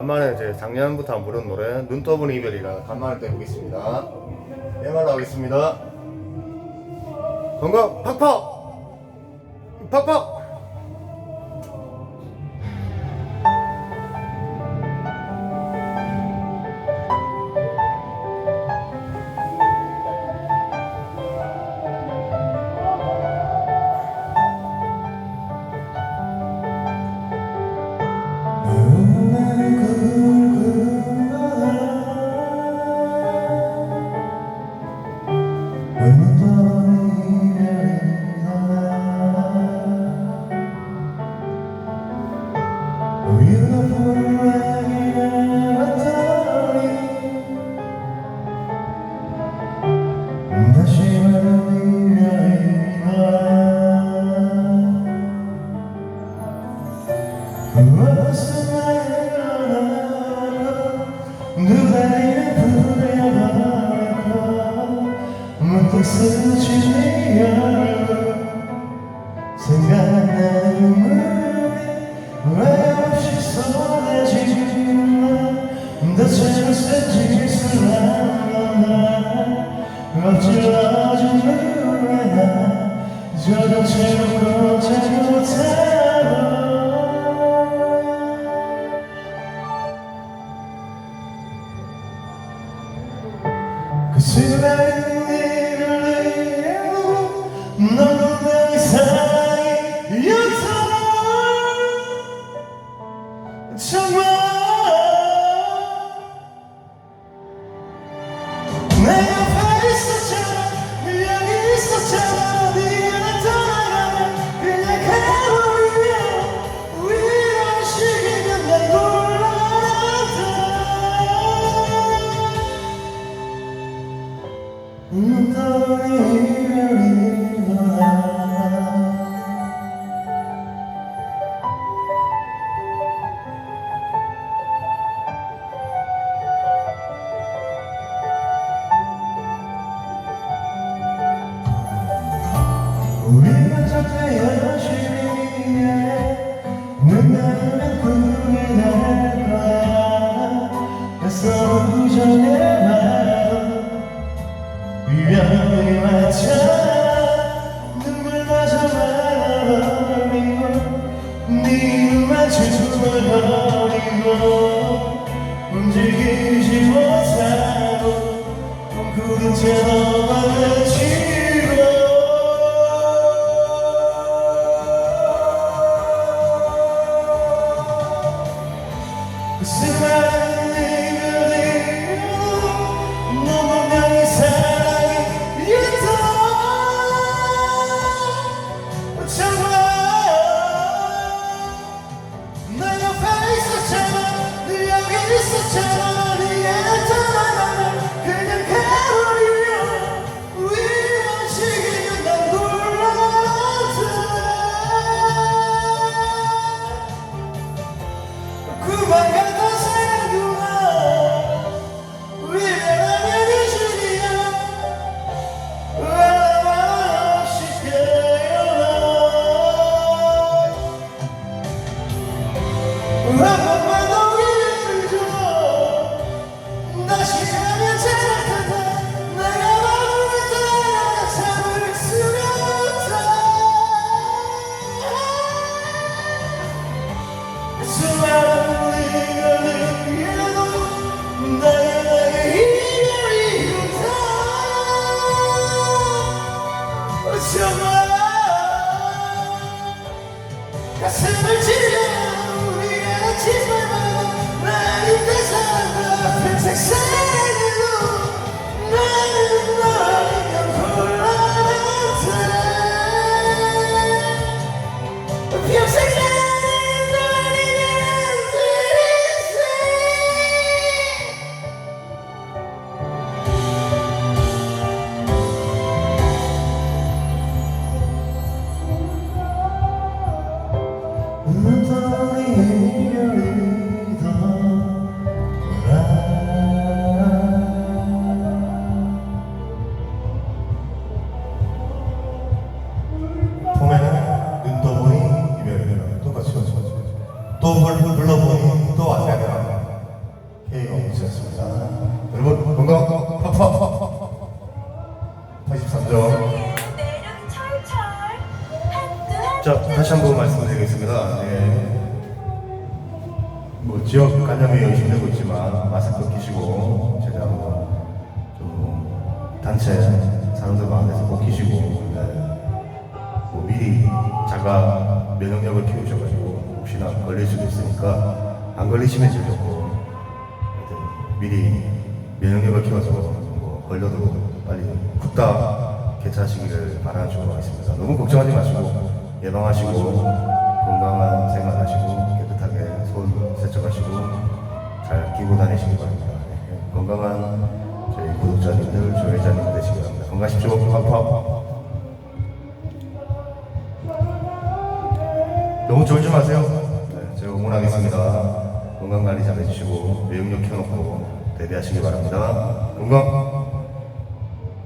간만에 이제 작년부터 안 부른 노래 눈 떠보는 이별이라 간만에 떼보겠습니다. MR로 네 하겠습니다. 건강 팍팍! 팍팍! Just let you know, just let you know. Someone the river. 가슴을 찢어 우리의 집을 나의 뜻 또불 불러보니 또 왔다가 회의가 없으셨습니다. 여러분 건강 팍팍 83점 자 다시 한 번 말씀드리겠습니다. 네. 뭐 지역 간염이 의심되고 있지만 마스크 끼시고 제대로 한번 좀 단체 사람들 마음에서 꼭 끼시고 네. 뭐 미리 자가 면역력을 키우셔가지고. 혹시나 걸릴 수도 있으니까 안 걸리시면 제일 좋고 하여튼 미리 면역력을 키워서 뭐 걸려도 빨리 굿다 개차하시기를 바라는 쪽으로 하겠습니다. 너무 걱정하지 마시고 예방하시고 건강한 생활하시고 깨끗하게 손 세척하시고 잘 끼고 다니시기 바랍니다. 네, 건강한 저희 구독자님들, 조회자님들 되시기 바랍니다. 건강하십시오. 팡팡. 너무 졸지 마세요. 응원하겠습니다. 건강 관리 잘 해주시고, 내용력 켜놓고 데뷔하시기 바랍니다. 건강!